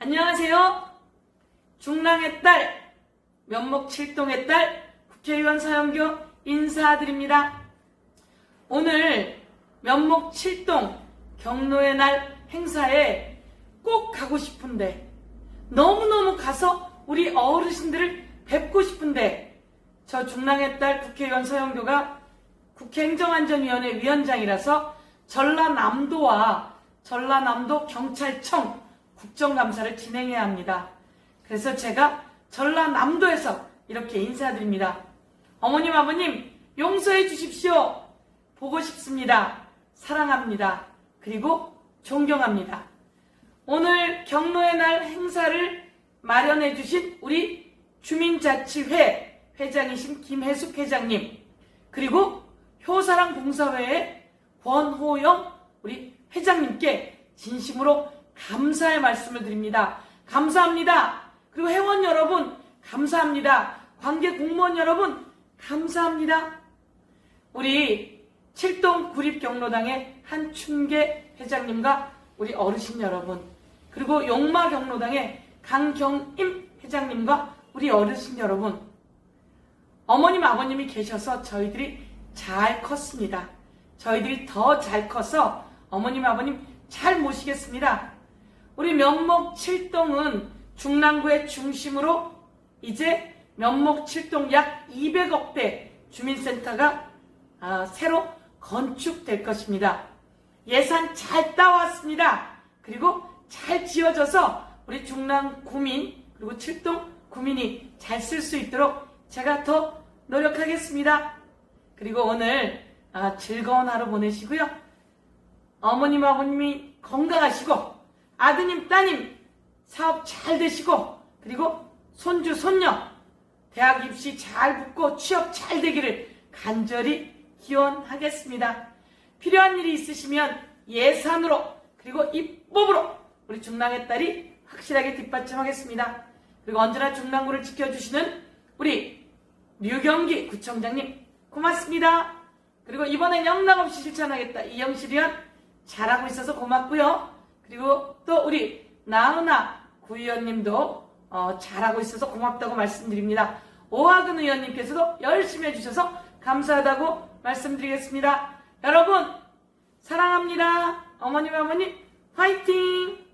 안녕하세요. 중랑의 딸, 면목 칠동의 딸, 국회의원 서영교 인사드립니다. 오늘 면목 칠동 경로의 날 행사에 꼭 가고 싶은데, 너무너무 가서 우리 어르신들을 뵙고 싶은데, 저 중랑의 딸 국회의원 서영교가 국회행정안전위원회 위원장이라서 전라남도와 전라남도 경찰청 국정감사를 진행해야 합니다. 그래서 제가 전라남도에서 이렇게 인사드립니다. 어머님, 아버님, 용서해 주십시오. 보고 싶습니다. 사랑합니다. 그리고 존경합니다. 오늘 경로의 날 행사를 마련해 주신 우리 주민자치회 회장이신 김혜숙 회장님, 그리고 효사랑 봉사회의 권호영 우리 회장님께 진심으로 감사의 말씀을 드립니다. 감사합니다. 그리고 회원 여러분, 감사합니다. 관계 공무원 여러분, 감사합니다. 우리 칠동 구립 경로당의 한춘계 회장님과 우리 어르신 여러분, 그리고 용마 경로당의 강경임 회장님과 우리 어르신 여러분, 어머님, 아버님이 계셔서 저희들이 잘 컸습니다. 저희들이 더 잘 커서 어머님, 아버님 잘 모시겠습니다. 우리 면목 칠동은 중랑구의 중심으로 이제 면목 칠동 약 200억대 주민센터가 아, 새로 건축될 것입니다. 예산 잘 따왔습니다. 그리고 잘 지어져서 우리 중랑 구민 그리고 칠동 구민이 잘 쓸 수 있도록 제가 더 노력하겠습니다. 그리고 오늘 아, 즐거운 하루 보내시고요. 어머님 아버님이 건강하시고 아드님 따님 사업 잘 되시고 그리고 손주 손녀 대학 입시 잘 붙고 취업 잘 되기를 간절히 기원하겠습니다. 필요한 일이 있으시면 예산으로 그리고 입법으로 우리 중랑의 딸이 확실하게 뒷받침하겠습니다. 그리고 언제나 중랑구를 지켜주시는 우리 류경기 구청장님 고맙습니다. 그리고 이번엔 영락 없이 실천하겠다 이영실 의원 잘하고 있어서 고맙고요. 그리고 또 우리 나은아 구의원님도 어, 잘하고 있어서 고맙다고 말씀드립니다. 오하근 의원님께서도 열심히 해주셔서 감사하다고 말씀드리겠습니다. 여러분 사랑합니다. 어머님 아버님 화이팅!